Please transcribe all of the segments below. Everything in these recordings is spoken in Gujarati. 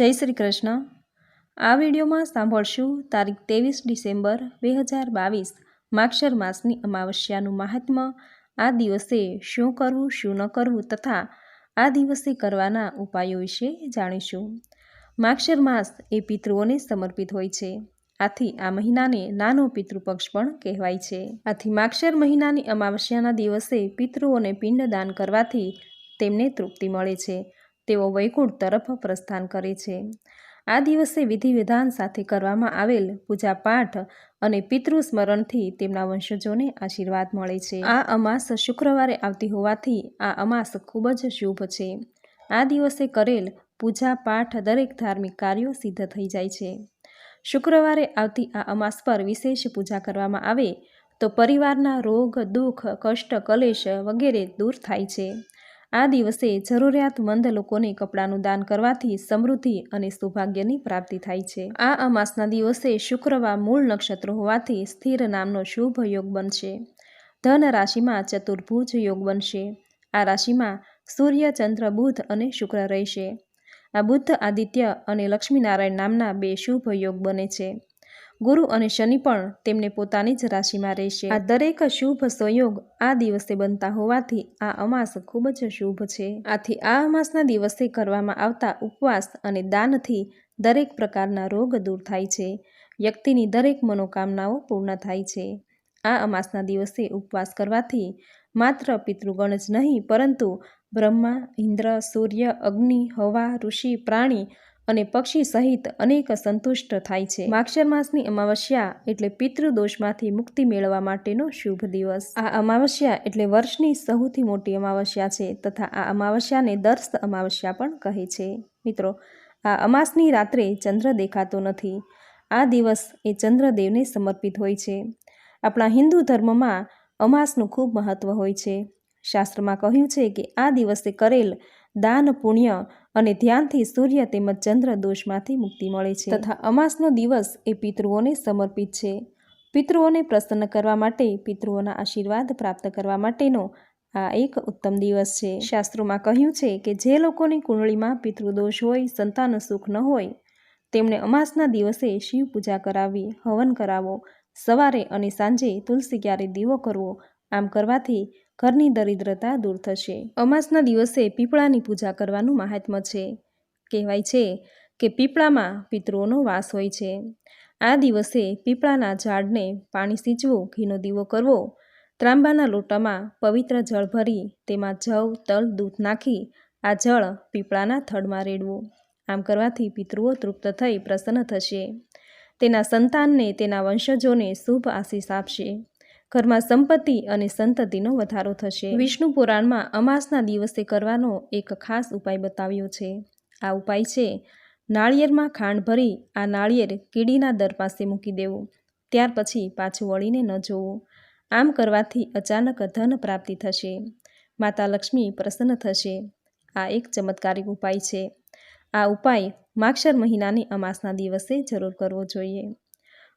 જય શ્રી કૃષ્ણ. આ વિડીયોમાં સાંભળશું તારીખ ત્રેવીસ ડિસેમ્બર બે હજાર બાવીસ માક્ષર માસની અમાવસ્યાનું મહાત્મ્ય આ દિવસે શું કરવું, શું ન કરવું તથા આ દિવસે કરવાના ઉપાયો વિશે જાણીશું. માક્ષર માસ એ પિતૃઓને સમર્પિત હોય છે. આથી આ મહિનાને નાનો પિતૃપક્ષ પણ કહેવાય છે. આથી માક્ષર મહિનાની અમાવસ્યાના દિવસે પિતૃઓને પિંડદાન કરવાથી તેમને તૃપ્તિ મળે છે. તેઓ વૈકુંઠ તરફ પ્રસ્થાન કરે છે. આ દિવસે વિધિ વિધાન સાથે કરવામાં આવેલ પૂજા પાઠ અને પિતૃ સ્મરણથી તેમના વંશજોને આશીર્વાદ મળે છે. આ અમાસ શુક્રવારે આવતી હોવાથી આ અમાસ ખૂબ જ શુભ છે. આ દિવસે કરેલ પૂજા પાઠ દરેક ધાર્મિક કાર્યો સિદ્ધ થઈ જાય છે. શુક્રવારે આવતી આ અમાસ પર વિશેષ પૂજા કરવામાં આવે તો પરિવારના રોગ, દુઃખ, કષ્ટ, કલેશ વગેરે દૂર થાય છે. આ દિવસે જરૂરિયાતમંદ લોકોને કપડાનું દાન કરવાથી સમૃદ્ધિ અને સૌભાગ્યની પ્રાપ્તિ થાય છે. આ અમાસના દિવસે શુક્રવાર મૂળ નક્ષત્ર હોવાથી સ્થિર નામનો શુભ યોગ બનશે. ધન રાશિમાં ચતુર્ભુજ યોગ બનશે. આ રાશિમાં સૂર્ય, ચંદ્ર, બુધ અને શુક્ર રહેશે. આ બુદ્ધ આદિત્ય અને લક્ષ્મીનારાયણ નામના બે શુભ યોગ બને છે. ગુરુ અને શનિ પણ તેમને પોતાની જ રાશિમાં રહેશે. આ દરેક શુભ સંયોગ આ દિવસે બનતા હોવાથી આ અમાસ ખૂબ જ શુભ છે. આથી આ અમાસના દિવસે કરવામાં આવતા ઉપવાસ અને દાનથી દરેક પ્રકારના રોગ દૂર થાય છે. વ્યક્તિની દરેક મનોકામનાઓ પૂર્ણ થાય છે. આ અમાસના દિવસે ઉપવાસ કરવાથી માત્ર પિતૃગણ જ નહીં, પરંતુ બ્રહ્મા, ઇન્દ્ર, સૂર્ય, અગ્નિ, હવા, ઋષિ, પ્રાણી અને પક્ષી સહિત અનેક સંતુષ્ટ થાય છે. માક્ષર માસની અમાવસ્યા એટલે પિતૃદોષમાંથી મુક્તિ મેળવવા માટેનો શુભ દિવસ. આ અમાવસ્યા એટલે વર્ષની સૌથી મોટી અમાવસ્યા છે તથા આ અમાવસ્યાને દર્શ અમાવસ્યા પણ કહે છે. મિત્રો, આ અમાસની રાત્રે ચંદ્ર દેખાતો નથી. આ દિવસ એ ચંદ્રદેવને સમર્પિત હોય છે. આપણા હિન્દુ ધર્મમાં અમાસનું ખૂબ મહત્વ હોય છે. શાસ્ત્રમાં કહ્યું છે કે આ દિવસે કરેલ દાન, પુણ્ય અને ધ્યાનથી સૂર્ય તેમજ ચંદ્ર દોષમાંથી મુક્તિ મળે છે. તથા અમાસનો દિવસ એ પિતૃઓને સમર્પિત છે. પિતૃઓને પ્રસન્ન કરવા માટે, પિતૃઓના આશીર્વાદ પ્રાપ્ત કરવા માટેનો આ એક ઉત્તમ દિવસ છે. શાસ્ત્રોમાં કહ્યું છે કે જે લોકોની કુંડળીમાં પિતૃદોષ હોય, સંતાન સુખ ન હોય તેમણે અમાસના દિવસે શિવ પૂજા કરાવી, હવન કરાવો, સવારે અને સાંજે તુલસી ક્યારે દીવો કરવો, આમ કરવાથી ઘરની દરિદ્રતા દૂર થશે. અમાસના દિવસે પીપળાની પૂજા કરવાનું મહાત્મ્ય છે. કહેવાય છે કે પીપળામાં પિતૃઓનો વાસ હોય છે. આ દિવસે પીપળાના ઝાડને પાણી સિંચવું, ઘીનો દીવો કરવો, ત્રાંબાના લોટામાં પવિત્ર જળ ભરી, તેમાં જવ, તલ, દૂધ નાખી, આ જળ પીપળાના થડમાં રેડવું. આમ કરવાથી પિતૃઓ તૃપ્ત થઈ પ્રસન્ન થશે. તેના સંતાનને, તેના વંશજોને શુભ આશીષ આપશે. ઘરમાં સંપત્તિ અને સંતતિનો વધારો થશે. વિષ્ણુ પુરાણમાં અમાસના દિવસે કરવાનો એક ખાસ ઉપાય બતાવ્યો છે. આ ઉપાય છે, નાળિયેરમાં ખાંડ ભરી આ નાળિયેર કીડીના દર પાસે મૂકી દેવું. ત્યાર પછી પાછું વળીને ન જોવું. આમ કરવાથી અચાનક ધન પ્રાપ્તિ થશે. માતા લક્ષ્મી પ્રસન્ન થશે. આ એક ચમત્કારિક ઉપાય છે. આ ઉપાય માક્ષર મહિનાની અમાસના દિવસે જરૂર કરવો જોઈએ.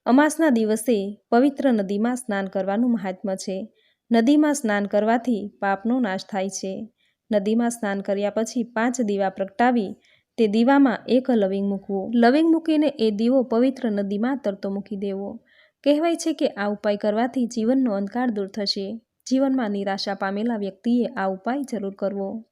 અમાસના દિવસે પવિત્ર નદીમાં સ્નાન કરવાનું મહાત્મ્ય છે. નદીમાં સ્નાન કરવાથી પાપનો નાશ થાય છે. નદીમાં સ્નાન કર્યા પછી પાંચ દીવા પ્રગટાવી તે દીવામાં એક લવિંગ મૂકવું. લવિંગ મૂકીને એ દીવો પવિત્ર નદીમાં તરતો મૂકી દેવો. કહેવાય છે કે આ ઉપાય કરવાથી જીવનનો અંધકાર દૂર થશે. જીવનમાં નિરાશા પામેલા વ્યક્તિએ આ ઉપાય જરૂર કરવો.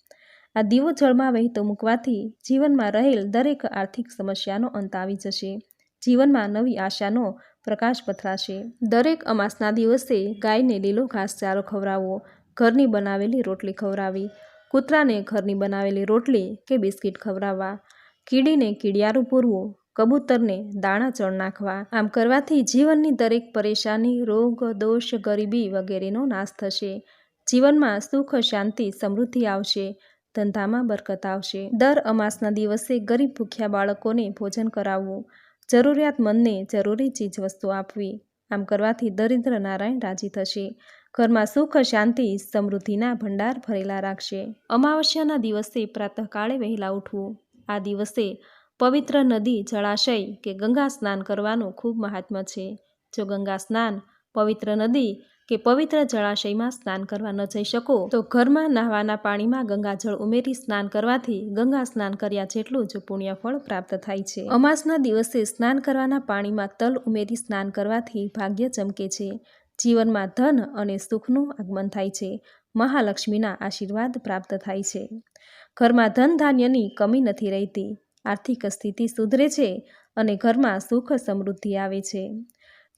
આ દીવો જળમાં વહેતો મૂકવાથી જીવનમાં રહેલ દરેક આર્થિક સમસ્યાનો અંત આવી જશે. જીવનમાં નવી આશાનો પ્રકાશ પથરાશે. દરેક અમાસના દિવસે ગાયને લીલો ઘાસચારો ખવડાવવો, ઘરની બનાવેલી રોટલી ખવડાવી, કૂતરાને ઘરની બનાવેલી રોટલી કે બિસ્કિટ ખવડાવવા, કીડીને કીડિયારું પૂરવું, કબૂતરને દાણા ચણ નાખવા. આમ કરવાથી જીવનની દરેક પરેશાની, રોગ, દોષ, ગરીબી વગેરેનો નાશ થશે. જીવનમાં સુખ, શાંતિ, સમૃદ્ધિ આવશે, ધંધામાં બરકત આવશે. દર અમાસના દિવસે ગરીબ ભૂખ્યા બાળકોને ભોજન કરાવવું જરૂરિયાતમંદને જરૂરી ચીજવસ્તુ આપવી. આમ કરવાથી દરિદ્ર નારાયણ રાજી થશે. ઘરમાં સુખ, શાંતિ, સમૃદ્ધિના ભંડાર ભરેલા રાખશે. અમાવસ્યાના દિવસે પ્રાતઃકાળે વહેલા ઉઠવું. આ દિવસે પવિત્ર નદી, જળાશય કે ગંગા સ્નાન કરવાનું ખૂબ મહાત્મ્ય છે. જો ગંગા સ્નાન પવિત્ર નદી કે પવિત્ર જળાશયમાં સ્નાન કરવા ન જઈ શકો, તો ઘરમાં નહાવાના પાણીમાં ગંગાજળ ઉમેરી સ્નાન કરવાથી ગંગા સ્નાન કર્યા જેટલું જ પુણ્યફળ પ્રાપ્ત થાય છે. અમાસના દિવસે સ્નાન કરવાના પાણીમાં તલ ઉમેરી સ્નાન કરવાથી ભાગ્ય ચમકે છે. જીવનમાં ધન અને સુખનું આગમન થાય છે. મહાલક્ષ્મીના આશીર્વાદ પ્રાપ્ત થાય છે. ઘરમાં ધન ધાન્યની કમી નથી રહેતી. આર્થિક સ્થિતિ સુધરે છે અને ઘરમાં સુખ સમૃદ્ધિ આવે છે.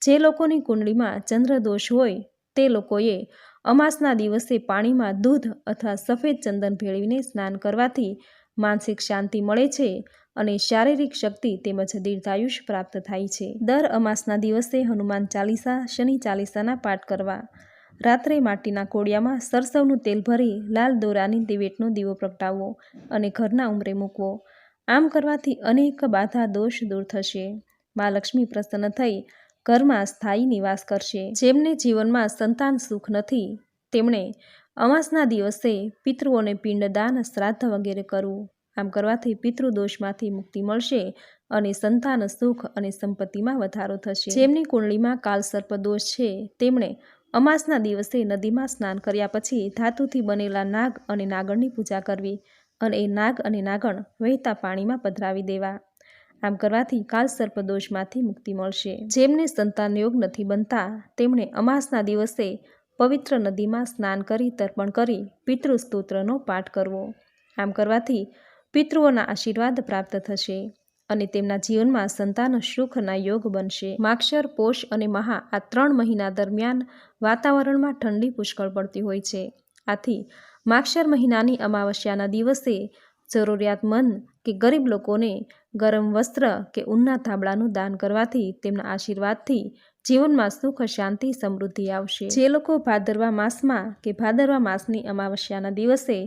જે લોકોની કુંડળીમાં ચંદ્રદોષ હોય તે લોકોએ અમાસના દિવસે પાણીમાં દૂધ અથવા સફેદ ચંદન ભેળવીને સ્નાન કરવાથી માનસિક શાંતિ મળે છે અને શારીરિક શક્તિ તેમજ દીર્ઘાયુષ પ્રાપ્ત થાય છે. દર અમાસના દિવસે હનુમાન ચાલીસા, શનિ ચાલીસાના પાઠ કરવા. રાત્રે માટીના કોડિયામાં સરસવનું તેલ ભરી લાલ દોરાની દિવેટનો દીવો પ્રગટાવવો અને ઘરના ઉંમરે મૂકવો. આમ કરવાથી અનેક બાધા દોષ દૂર થશે. મા લક્ષ્મી પ્રસન્ન થઈ ઘરમાં સ્થાયી નિવાસ કરશે. જેમને જીવનમાં સંતાન સુખ નથી, તેમણે અમાસના દિવસે પિતૃઓને પિંડદાન શ્રાદ્ધ વગેરે કરવું. આમ કરવાથી પિતૃદોષમાંથી મુક્તિ મળશે અને સંતાન સુખ અને સંપત્તિમાં વધારો થશે. જેમની કુંડળીમાં કાલસર્પ દોષ છે, તેમણે અમાસના દિવસે નદીમાં સ્નાન કર્યા પછી ધાતુથી બનેલા નાગ અને નાગણની પૂજા કરવી અને એ નાગ અને નાગણ વહેતા પાણીમાં પધરાવી દેવા. આમ કરવાથી કાલસર્પ દોષમાંથી મુક્તિ મળશે. જેમને સંતાન યોગ નથી બનતા, તેમણે અમાસના દિવસે પવિત્ર નદીમાં સ્નાન કરી, તર્પણ કરી, પિતૃસ્તોત્રનો પાઠ કરવો. આમ કરવાથી પિતૃઓના આશીર્વાદ પ્રાપ્ત થશે અને તેમના જીવનમાં સંતાન સુખના યોગ બનશે. માક્ષર, પોષ અને મહા આ ત્રણ મહિના દરમિયાન વાતાવરણમાં ઠંડી પુષ્કળ પડતી હોય છે. આથી માક્ષર મહિનાની અમાવસ્યાના દિવસે જરૂરિયાતમંદ કે ગરીબ લોકોને ગરમ વસ્ત્ર કે ઊનના થાબડાનું દાન કરવાથી તેમના આશીર્વાદથી જીવનમાં સુખ, શાંતિ, સમૃદ્ધિ આવશે. જે લોકો ભાદરવા માસમાં કે ભાદરવા માસની અમાવસ્યાના દિવસે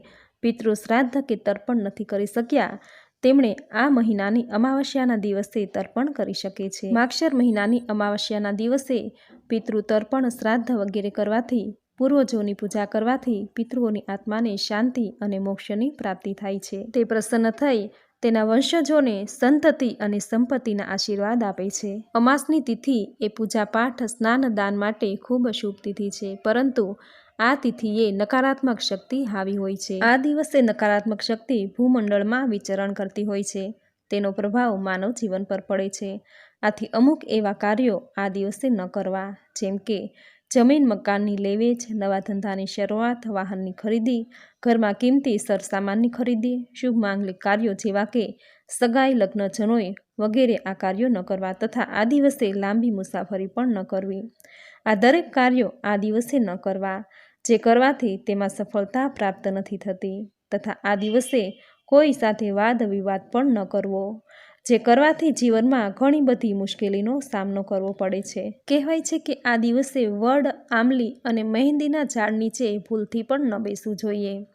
પિતૃ શ્રાદ્ધ કે તર્પણ નથી કરી શક્યા, તેમણે આ મહિનાની અમાવસ્યાના દિવસે તર્પણ કરી શકે છે. માક્ષર મહિનાની અમાવસ્યાના દિવસે પિતૃ તર્પણ, શ્રાદ્ધ વગેરે કરવાથી, પૂર્વજોની પૂજા કરવાથી પિતૃઓની આત્માને શાંતિ અને મોક્ષની પ્રાપ્તિ થાય છે. તે પ્રસન્ન થઈ તેના વંશજોને સંતતિ અને સંપત્તિના આશીર્વાદ આપે છે. અમાસની તિથિ એ પૂજાપાઠ સ્નાન દાન માટે ખૂબ શુભ તિથિ છે, પરંતુ આ તિથિએ નકારાત્મક શક્તિ હાવી હોય છે. આ દિવસે નકારાત્મક શક્તિ ભૂમંડળમાં વિચરણ કરતી હોય છે. તેનો પ્રભાવ માનવ જીવન પર પડે છે. આથી અમુક એવા કાર્યો આ દિવસે ન કરવા, જેમ કે જમીન મકાનની લેવેચ નવા ધંધાની શરૂઆત, વાહનની ખરીદી, ઘરમાં કિંમતી સરસામાનની ખરીદી, શુભ માંગલિક કાર્યો જેવા કે સગાઈ, લગ્ન જનોય વગેરે આ કાર્યો ન કરવા તથા આ દિવસે લાંબી મુસાફરી પણ ન કરવી. આ દરેક કાર્યો આ દિવસે ન કરવા, જે કરવાથી તેમાં સફળતા પ્રાપ્ત નથી થતી તથા આ દિવસે કોઈ સાથે વાદ વિવાદ પણ ન કરવો. જે કરવાથી જીવનમાં ઘણી બધી મુશ્કેલીનો સામનો કરવો પડે છે. કહેવાય છે કે આ દિવસે વડ, આંબલી અને મહેંદીના ઝાડ નીચે ભૂલથી પણ ન બેસવું જોઈએ.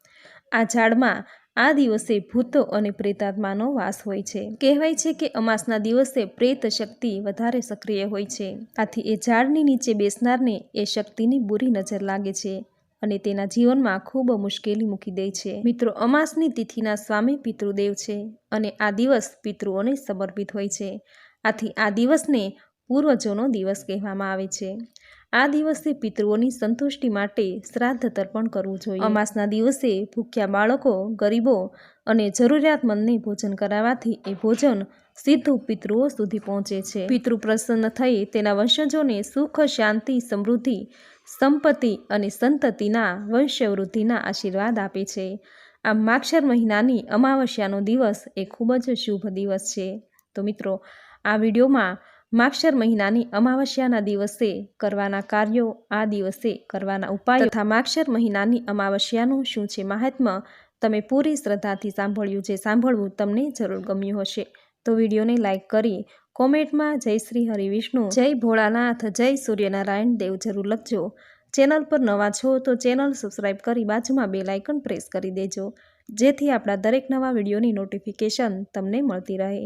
આ ઝાડમાં આ દિવસે ભૂતો અને પ્રેતાત્માનો વાસ હોય છે. કહેવાય છે કે અમાસના દિવસે પ્રેત શક્તિ વધારે સક્રિય હોય છે. આથી એ ઝાડની નીચે બેસનારને એ શક્તિની બુરી નજર લાગે છે. અને તેના જીવનમાં ખૂબ મુશ્કેલી મૂકી દે છે. મિત્રો, અમાસની તિથિના સ્વામી પિતૃદેવ છે અને આ દિવસ પિતૃઓને સમર્પિત હોય છે. આથી આ દિવસને પૂર્વજોનો દિવસ કહેવામાં આવે છે. આ દિવસે પિતૃઓની સંતુષ્ટિ માટે શ્રાદ્ધ તર્પણ કરવું જોઈએ. અમાસના દિવસે ભૂખ્યા બાળકો, ગરીબો અને જરૂરિયાતમંદને ભોજન કરાવવાથી એ ભોજન સીધું પિતૃઓ સુધી પહોંચે છે. પિતૃ પ્રસન્ન થઈ તેના વંશજોને સુખ, શાંતિ, સમૃદ્ધિ, સંપત્તિ અને સંતતિના વંશવૃદ્ધિના આશીર્વાદ આપે છે. આ માક્ષર મહિનાની અમાવસ્યાનો દિવસ એ ખૂબ જ શુભ દિવસ છે. તો મિત્રો, આ વિડીયોમાં માક્ષર મહિનાની અમાવસ્યાના દિવસે કરવાના કાર્યો, આ દિવસે કરવાના ઉપાયો તથા માક્ષર મહિનાની અમાવસ્યાનું શું છે મહાત્મ્ય તમે પૂરી શ્રદ્ધાથી સાંભળ્યું જે સાંભળવું તમને જરૂર ગમ્યું હશે. તો વિડીયોને લાઇક કરી કોમેન્ટમાં જય શ્રી હરિવિષ્ણુ જય ભોળાનાથ, જય સૂર્યનારાયણ દેવ જરૂર લખજો. ચેનલ પર નવા છો તો ચેનલ સબસ્ક્રાઈબ કરી બાજુમાં બે લાઇકન પ્રેસ કરી દેજો. જેથી આપણા દરેક નવા વિડીયોની નોટિફિકેશન તમને મળતી રહે.